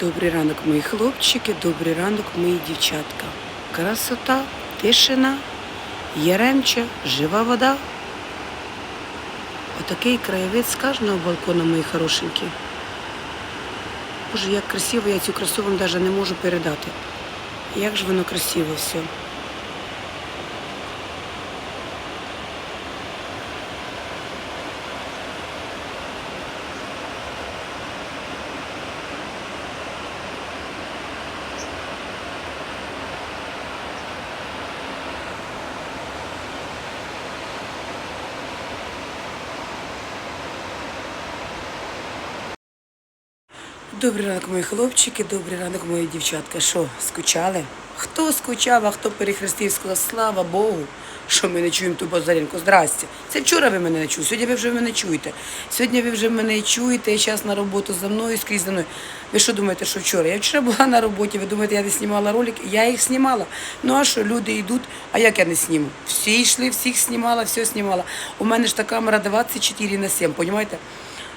Добрий ранок, мої хлопчики, добрий ранок, мої дівчатка. Красота, тишина, яремча, жива вода. Отакий краєвид з кожного балкона, мої хорошенькі. Боже, як красиво, я цю красу вам навіть не можу передати. Як ж воно красиво все. Добрий ранок, мої хлопчики, добрий ранок, мої дівчатка. Що, скучали? Хто скучав, а хто перехрестив, сказав, слава Богу, що ми не чуємо ту базарінку. Здрасте. Це вчора ви мене не чули, сьогодні ви вже мене чуєте. Сьогодні ви вже мене чуєте, я час на роботу за мною, скрізь за мною. Ви що думаєте, що вчора? Я вчора була на роботі, ви думаєте, я не знімала ролики? Я їх знімала. Ну а що, люди йдуть, а як я не зніму? Всі йшли, всіх знімала, все знімала. У мене ж та камера 24 на 7, розумієте?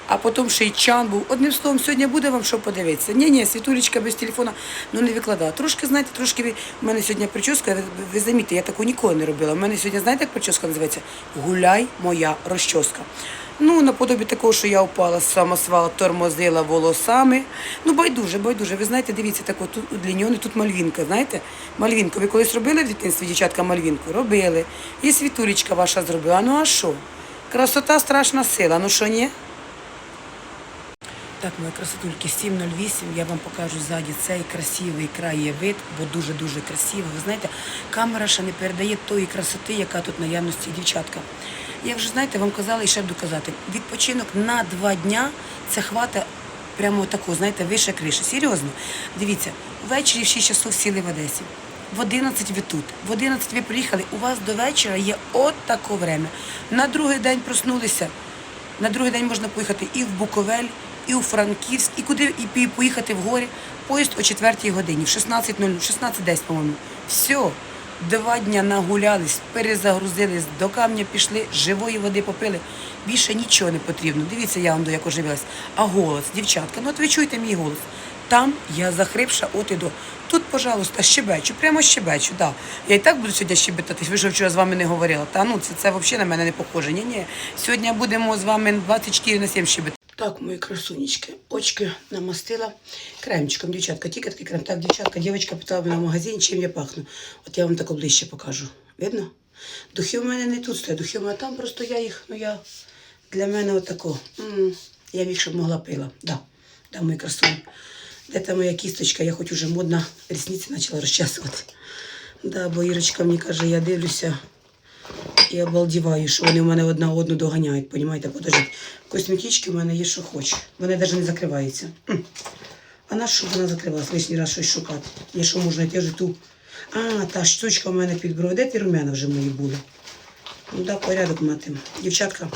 А потім ще й чан був. Одним словом, сьогодні буде вам що подивитися. Ні, ні, світулечка без телефона, ну не викладала. Трошки, знаєте, трошки у мене сьогодні прическа, ви, ви я таку ніколи не робила. У мене сьогодні, знаєте, як прическа називається? Гуляй моя розчоска. Ну, наподобі такого, що я впала з самосвала, тормозила волосами. Ну, байдуже, байдуже. Ви знаєте, дивіться, так от удліньоний, тут мальвінка, знаєте? Мальвінку. Ви колись робили в дитинстві, дівчатка, мальвінку? Робили. І світулечка ваша зробила. Ну а що? Красота страшна сила. Ну що, ні? Так, мої красотульки, 7.08, я вам покажу ззаді цей красивий краєвид, бо дуже-дуже красиво. Ви знаєте, камера ще не передає тої красоти, яка тут наявності дівчатка. Я вже, знаєте, вам казала і ще буду казати, відпочинок на два дня це хвата прямо такого, знаєте, вище криші. Серйозно. Дивіться, ввечері в 6 часов сіли в Одесі. В 11 ви тут, в 11 ви приїхали, у вас до вечора є от таке время. На другий день проснулися, на другий день можна поїхати і в Буковель, і у Франківськ, і куди і поїхати в горі. Поїзд о 4 годині, в 16.00, 16.10, по-моєму. Все. Два дня нагулялись, перезагрузились, до камня пішли, живої води попили. Більше нічого не потрібно. Дивіться, я вам до як оживилась. А голос, дівчатка, ну от ви чуєте мій голос. Там я захрипша от і до. Тут, пожалуйста, щебечу, прямо щебечу, да. Я і так буду сьогодні щебетати. Ви що вчора з вами не говорила. Та ну це, це взагалі на мене не похоже. Ні, ні. Сьогодні будемо з вами 24 на 7 щебетати. Так, мої красунечки, очки намастила кремчиком, дівчатка, тільки такий крем. Так, дівчатка, дівчинка питала мене в магазині, чим я пахну. От я вам так ближче покажу. Видно? Духи в мене не тут стоять, духи в мене там, просто я їх, ну я для мене отако. м я б їх щоб могла пила. Да, да, мої красуні. Де та моя кісточка, я хоч уже модна рісниці почала розчасувати. Да, бо Ірочка мені каже, я дивлюся і обалдіваю, що вони в мене одна одну доганяють, понімаєте, подождіть. Косметички в мене є, що хоч. Вони навіть не закриваються. А на що вона закривалась лишній раз щось шукати? Є що можна йти вже ту. А, та штучка в мене під бровою. Де ті румяна вже мої були? Ну да, порядок мати. Дівчатка,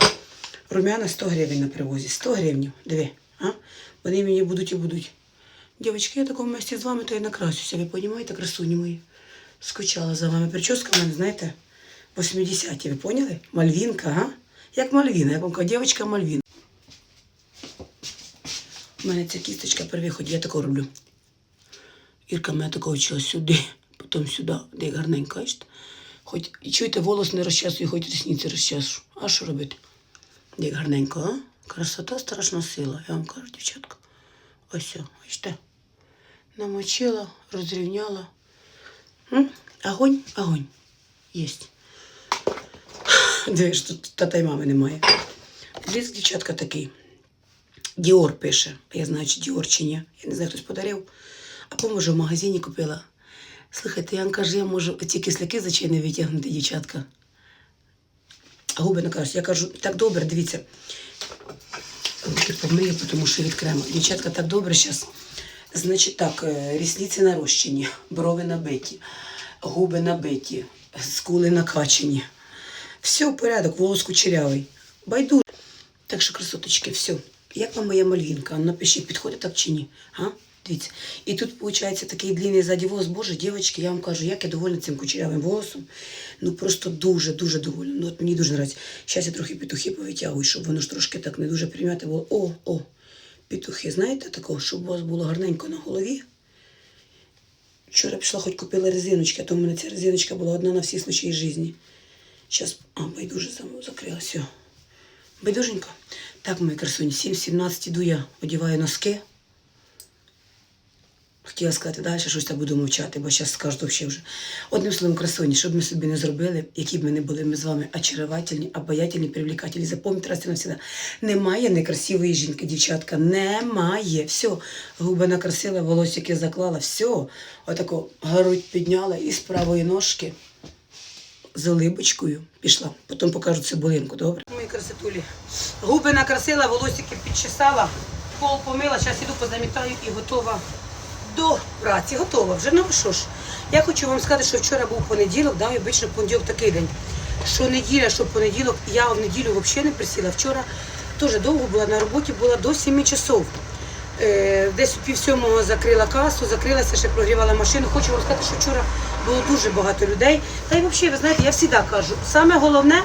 румяна 100 гривень на привозі. 100 гривень. Диви. А? Вони мені будуть і будуть. Дівчатки, я такому місці з вами то я накрасюся. Ви розумієте, красуні мої? Скучала за вами. Прическа в мене, знаєте, 80-ті, ви поняли? Мальвінка, га? Як Мальвіна, як вам кажу, дівчинка Мальвіна. У мене ця кісточка при виході, я таку роблю. Ірка мене такого вчила сюди, потім сюди, де гарненько, бачите? Хоч і чуєте, волос не розчесую, хоч рісниці розчешу. А що робити? Де гарненько, а? Красота страшна сила, я вам кажу, дівчатка. Ось, все, бачите? Намочила, розрівняла. М? Огонь, огонь. Єсть. Дивиш, тут тата й мами немає. Бліск, дівчатка, такий. Діор пише. Я знаю, чи Діор чи ні. Я не знаю, хтось подарив. А поможе в магазині купила. Слухайте, я вам кажу, я можу ці кисляки з очей не витягнути, дівчатка. А губи не кажуть. Я кажу, так добре, дивіться. Помию, тому що від. Дівчатка, так добре зараз. Значить так, е, рісниці нарощені, брови набиті, губи набиті, скули накачені. Все в порядок, волос кучерявий. Байду. Так що, красоточки, все. Як вам моя мальвінка? Напишіть, підходить так чи ні? А? Дивіться. І тут, виходить, такий длинний ззаді волос. Боже, дівчатки, я вам кажу, як я довольна цим кучерявим волосом. Ну просто дуже-дуже довольна. Ну от мені дуже подобається. Зараз я трохи петухи повитягую, щоб воно ж трошки так не дуже прим'яти було. О, о, петухи, знаєте, такого, щоб у вас було гарненько на голові. Вчора пішла, хоч купила резиночки, а то в мене ця резиночка була одна на всі случаї житті. Зараз, а, байдуже закрилася. Байдуженько. Так, мої красуні, 7-17 іду я, одіваю носки. Хотіла сказати далі, щось так буду мовчати, бо зараз скажу взагалі вже. Одним словом, красуні, щоб ми собі не зробили, які б ми не були ми з вами очаровательні, обаятельні, привлекательні. Запам'ятайте раз і навсегда. Немає некрасивої жінки, дівчатка. Немає. Все. Губи накрасила, волосики заклала, все. Отако грудь підняла і з правої ножки з олибочкою пішла. Потім покажу цибулинку, добре? Мої красотулі. Губи накрасила, волосики підчесала, пол помила, зараз іду позамітаю і готова до праці. Готова вже. Ну що ж, я хочу вам сказати, що вчора був понеділок, да, обично понеділок такий день. Що неділя, що понеділок, я в неділю взагалі не присіла. Вчора теж довго була на роботі, була до 7 часов. Е, десь у пів сьомого закрила касу, закрилася, ще прогрівала машину. Хочу вам сказати, що вчора було дуже багато людей. Та й взагалі, ви знаєте, я завжди кажу, саме головне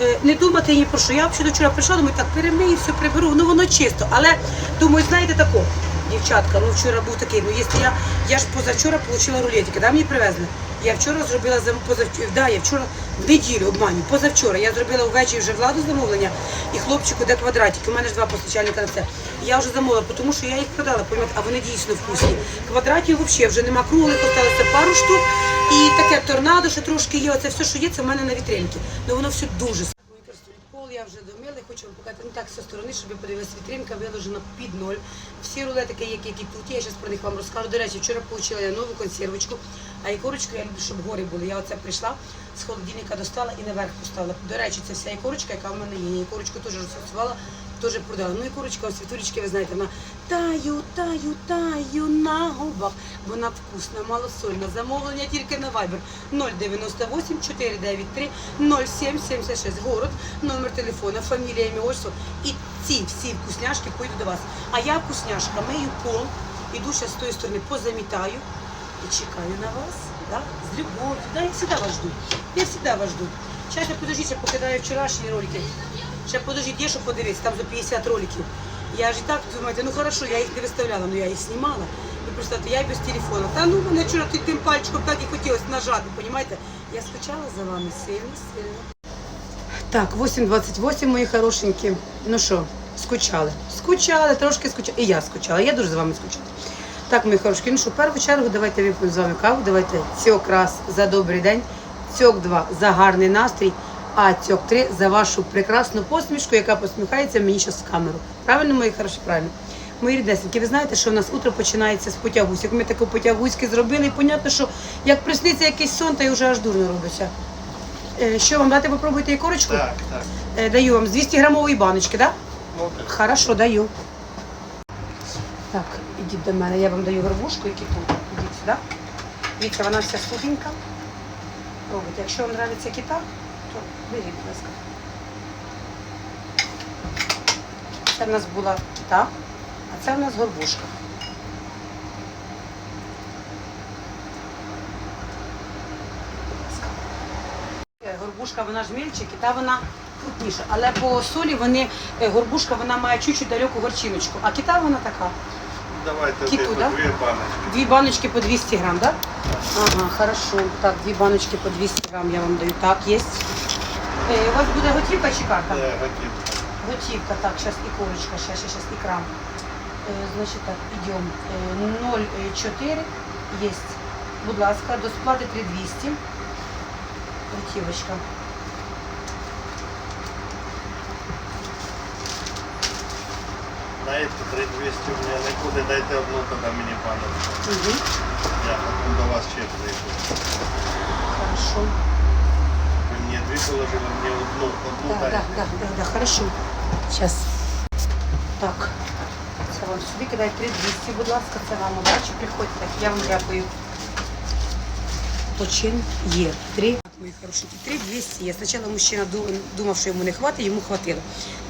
е, не думати ні про що. Я взагалі до вчора прийшла, думаю, так перемию, все приберу, ну воно чисто. Але думаю, знаєте тако, дівчатка, ну вчора був такий, ну якщо я, я ж позавчора отримала рулетики, да, мені привезли. Я вчора зробила зам... позавчора, да, я вчора в неділю обманю, позавчора я зробила ввечері вже владу замовлення і хлопчику де квадратики. У мене ж два постачальника на це. Я вже замовила, тому що я їх продала, понімаєте, а вони дійсно вкусні. Квадратів взагалі вже нема круглих, осталося пару штук. І таке торнадо, що трошки є. Оце все, що є, це в мене на вітринці. Ну воно все дуже я вже домила, хочу вам показати ну так зі сторони, щоб ви подивилися, вітринка виложена під ноль. Всі рулетики, які, тут я зараз про них вам розкажу. До речі, вчора отримала я нову консервочку, а ікорочку я люблю, щоб гори були. Я оце прийшла, з холодильника достала і наверх поставила. До речі, це вся ікорочка, яка в мене є. Я ікорочку теж розфасувала, теж продала. Ну, ікорочка, ось світулечки, ви знаєте, вона таю, таю, таю на губах. Вона вкусна, малосольна. Замовлення тільки на Viber 098 493 0776. Город, номер телефона, фамілія, ім'я, отчество. І ці всі вкусняшки поїду до вас. А я вкусняшка, мию пол, іду ще з тої сторони, позамітаю і чекаю на вас. Да? З любов'ю. Да, я завжди вас жду. Я завжди вас жду. Зараз я подождіть, ще покидаю вчорашні ролики. Ще подождіть, є що подивитися, там за 50 роликів. Я ж і так думаєте, ну хорошо, я їх не виставляла, але я їх знімала. Ви представте, я без телефону. Та ну мене вчора ти тим пальчиком так і хотілося нажати, розумієте? Я скучала за вами сильно, сильно. Так, 8.28, мої хорошенькі. Ну що, скучали? Скучали, трошки скучали. І я скучала, я дуже за вами скучала. Так, мої хорошенькі, ну що, в першу чергу давайте вип'ємо з вами каву, давайте цьок раз за добрий день, цьок два за гарний настрій, а цьок три за вашу прекрасну посмішку, яка посміхається мені зараз в камеру. Правильно, мої хороші, правильно? Мої рідесенькі, ви знаєте, що у нас утро починається з потягуськи. Ми таку потягуськи зробили, і понятно, що як присниться якийсь сон, то й вже аж дурно робиться. Е, Що вам дати, попробуйте ікорочку? Так, так. Е, Даю вам з 200 грамової баночки, так? Да? Ну, так. Хорошо, даю. Так, ідіть до мене, я вам даю горбушку і кіту. Ідіть сюди. Дивіться, вона вся сухенька. Пробуйте. Якщо вам подобається кита, то беріть, будь ласка. Це в нас була кита, а це в нас горбушка. Будь ласка. Е, Горбушка вона ж мільче, кита вона крупніша. Але по солі вони, е, горбушка вона має чуть-чуть далеку горчиночку, а кита вона така. Давайте Кіту, типу, да? дві баночки. Дві баночки по 200 грам, так? Да? Ага, хорошо. Так, дві баночки по 200 грам я вам даю. Так, є. Е, у вас буде готівка чи карта? Е, готівка. Готівка, так, зараз ікорочка, сейчас, сейчас, икра. Е, значить так, йдемо. Е, 0,4 є. Будь ласка, до сплати 3200. Готівочка. Знаєте, 3200 у мене не буде, дайте одну тоді мені баночку. Угу. Я потім до вас ще прийду. Хорошо. Ви мені дві положили, мені одну, одну Да, дайте. да, да, да, да, хорошо. Сейчас. Так. Це вам сюди кидай 3200, будь ласка, це вам удачі, приходьте. Я вам дякую. Почин є. Три. Мої хорошенькі, 3200 є. Спочатку мужчина думав, що йому не хватить, йому хватило.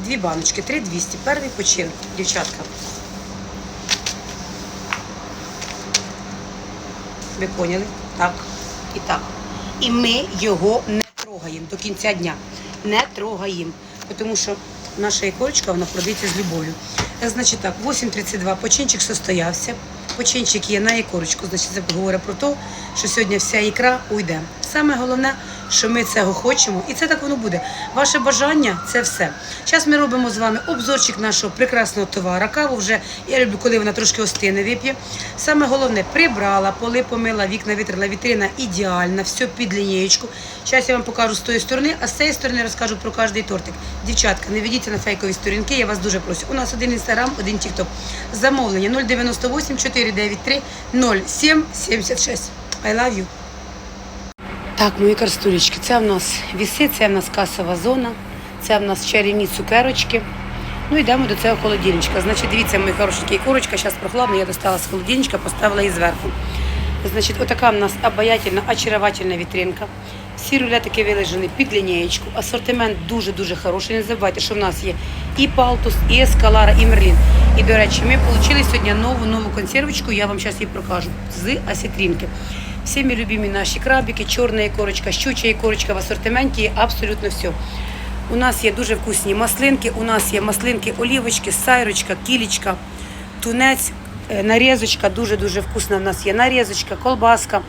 Дві баночки, 3200. Перший почин, дівчатка. Ви поняли? Так і так. І ми його не трогаємо до кінця дня. Не трогаємо. Тому що наша ікорочка, вона продається з любов'ю. Е, Значить так, 8.32 починчик состоявся. Починчик є на ікорочку. Значить, це говорить про те, що сьогодні вся ікра уйде. Саме головне, що ми цього хочемо, і це так воно буде. Ваше бажання це все. Зараз ми робимо з вами обзорчик нашого прекрасного товара. Каву вже я люблю, коли вона трошки остине вип'є. Саме головне прибрала, поли помила, вікна вітрила, вітрина ідеальна, все під лінієчку. Зараз я вам покажу з тої сторони, а з цієї сторони розкажу про кожний тортик. Дівчатка, не ведіться на фейкові сторінки, я вас дуже прошу. У нас один інстаграм, один тікток. Замовлення 098 493 0776. I love you. Так, мої карстулечки, це в нас віси, це в нас касова зона, це в нас чарівні цукерочки. Ну йдемо до цього холодильничка. Значить, дивіться, мої хорошенькі, курочка зараз прохладна, я достала з холодильничка, поставила її зверху. Значить, отака в нас обаятельна, очаровательна вітринка. Всі рулетики вилежені під лінієчку. Асортимент дуже-дуже хороший. Не забувайте, що в нас є і палтус, і ескалара, і мерлін. І, до речі, ми отримали сьогодні нову нову консервочку, я вам зараз її покажу, з осетринки. Всіми любимі наші крабики, чорна ікорочка, щуча ікорочка в асортименті є абсолютно все. У нас є дуже вкусні маслинки, у нас є маслинки, олівочки, сайрочка, кілічка, тунець, е, нарізочка, дуже-дуже вкусна в нас є нарізочка, колбаска.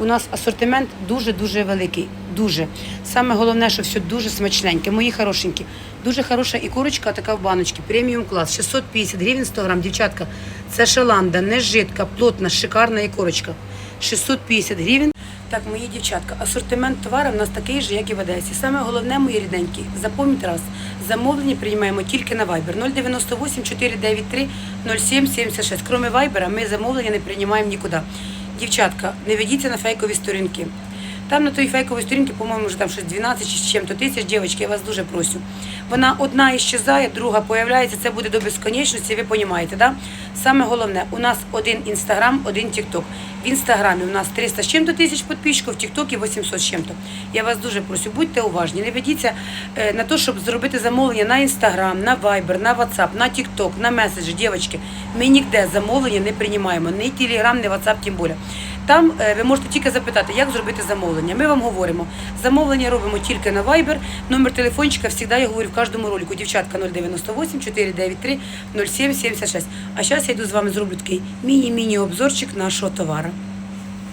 У нас асортимент дуже-дуже великий. Дуже. Саме головне, що все дуже смачненьке. Мої хорошенькі. Дуже хороша і курочка така в баночці. Преміум клас. 650 гривень 100 грам. Дівчатка, це шаланда, не жидка, плотна, шикарна і курочка. 650 гривень. Так, мої дівчатка, асортимент товару в нас такий же, як і в Одесі. Саме головне, мої рідненькі, запам'ять раз. Замовлення приймаємо тільки на Viber 098 493 0776. Кроме Viber, ми замовлення не приймаємо нікуди. Дівчатка, не ведіться на фейкові сторінки. Там на той фейковій сторінці, по-моєму, вже там щось 12 чи з чим-то тисяч, дівчатки, я вас дуже прошу. Вона одна іщезає, друга появляється, це буде до безконечності, ви розумієте, да? Саме головне, у нас один інстаграм, один тікток. В інстаграмі у нас 300 з чим-то тисяч підписчиків, в тіктокі 800 з чим-то. Я вас дуже прошу, будьте уважні, не ведіться е, на те, щоб зробити замовлення на інстаграм, на вайбер, на ватсап, на тікток, на меседжі, дівчатки. Ми ніде замовлення не приймаємо, ні телеграм, ні ватсап, тим більше. Там е, ви можете тільки запитати, як зробити замовлення. Ми вам говоримо. Замовлення робимо тільки на Viber. Номер телефончика завжди я говорю в кожному ролику. Дівчатка 098 493 0776. А зараз я йду з вами зроблю такий міні-міні обзорчик нашого товару.